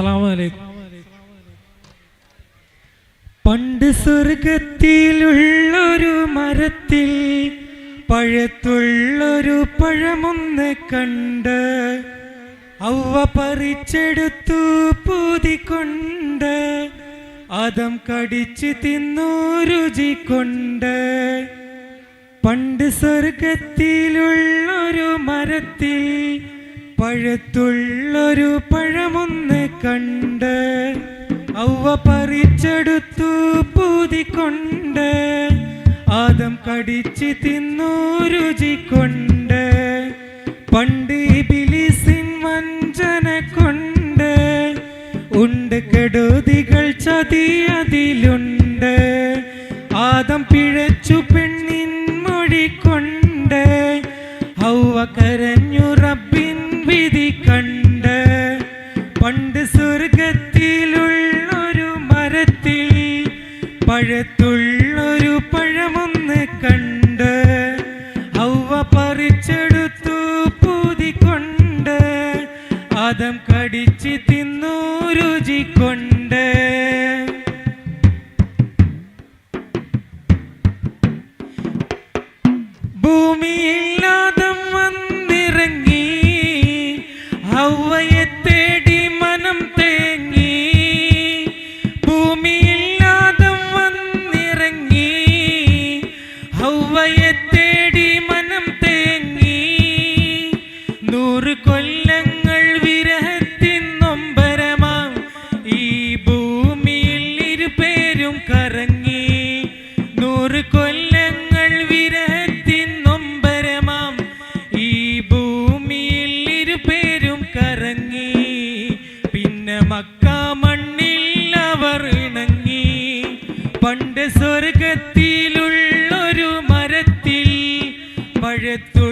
അസ്സലാമലൈക്കും പണ്ട് സ്വർഗത്തിലുള്ളൊരു മരത്തിൽ പഴത്തുള്ളൊരു പഴമൊന്ന് കണ്ട് അവ പറിച്ചെടുത്തു പൂതിക്കൊണ്ട് അതം കടിച്ച് തിന്നു രുചി കൊണ്ട്. പണ്ട് സ്വർഗത്തിലുള്ളൊരു മരത്തിൽ പഴത്തുള്ളൊരു പഴമൊന്ന് ഔവ പറിച്ചെടുത്തു പൂതിക്കൊണ്ട് ആദം കടിച്ച് തിന്നു രുചി കൊണ്ട് പണ്ട് ബിലിസിൻ വഞ്ചന കൊണ്ട് ഉണ്ട് കെടുതികൾ ചതി അതിലുണ്ട്. ആദം പിഴച്ചു പെണ്ണിൻ മൊഴി കൊണ്ട് ഹൗവ കരഞ്ഞു റബ്ബിൻ വിധി കണ്ട് പണ്ട് സ്വർഗത്തിലുള്ളൊരു പഴത്തുള്ളൊരു പഴമൊന്ന് കണ്ട് ഔവ പറിച്ചെടുത്തു പൂതിക്കൊണ്ട് അതം കടിച്ച് തിന്നു രുചി ഹൗവയെ തേടി മനം തേങ്ങി. നൂറ് കൊല്ലങ്ങൾ വിരഹത്തിൻ നൊമ്പരമാം. ഈ ഭൂമിയിൽ ഇരുപേരും കറങ്ങി. നൂറ് കൊല്ലങ്ങൾ വിരഹത്തിൻ നൊമ്പരമാം. ഈ ഭൂമിയിൽ ഇരുപേരും കറങ്ങി. പിന്നെ മക്ക മണ്ണിൽ അവർ ഇണങ്ങി. പണ്ട് സ്വർഗത്തിലുള്ളൊരു പഴത്തുള്ളൊരു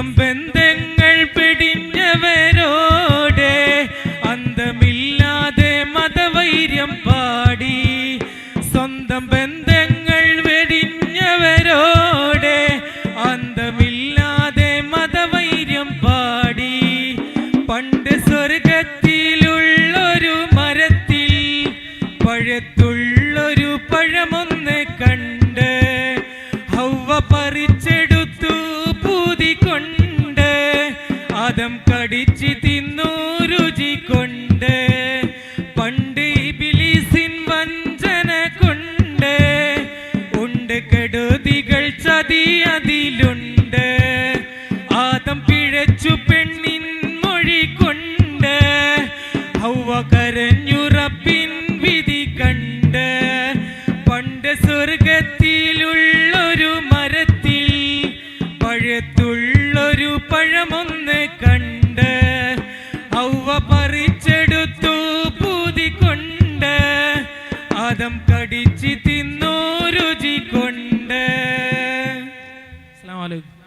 സ്വന്തം ബന്ധങ്ങൾ പിടിഞ്ഞവരോടെ അന്തമില്ലാതെ മതവൈര്യം പാടി. സ്വന്തം ബന്ധങ്ങൾ വെടിഞ്ഞവരോടെ അന്തമില്ലാതെ മതവൈര്യം പാടി. പണ്ട് സ്വർഗത്തിലുള്ളൊരു മരത്തിൽ പഴത്തുള്ളൊരു പഴമൊന്ന് ആദം കടിച്ച് തിന്നു രുചി കൊണ്ട് പണ്ട് ബിലിസിൻ വഞ്ചന കൊണ്ട് ഉണ്ട് കെടുതികൾ ചതി അതിലുണ്ട്. ആദം പിഴച്ചു പെണ്ണിൻ മൊഴി കൊണ്ട് ഹൗവ കരഞ്ഞു വിധി കണ്ട്. പണ്ട് സ്വർഗത്തിലുള്ളൊരു മരത്തിൽ ഉള്ളൊരു പഴമൊന്ന് കണ്ട് ഔവ പറിച്ചെടുത്തു പൂതികൊണ്ട് അതം കടിച്ചു തിന്നു രുചി കൊണ്ട്. അസ്സാം വലൈക്കും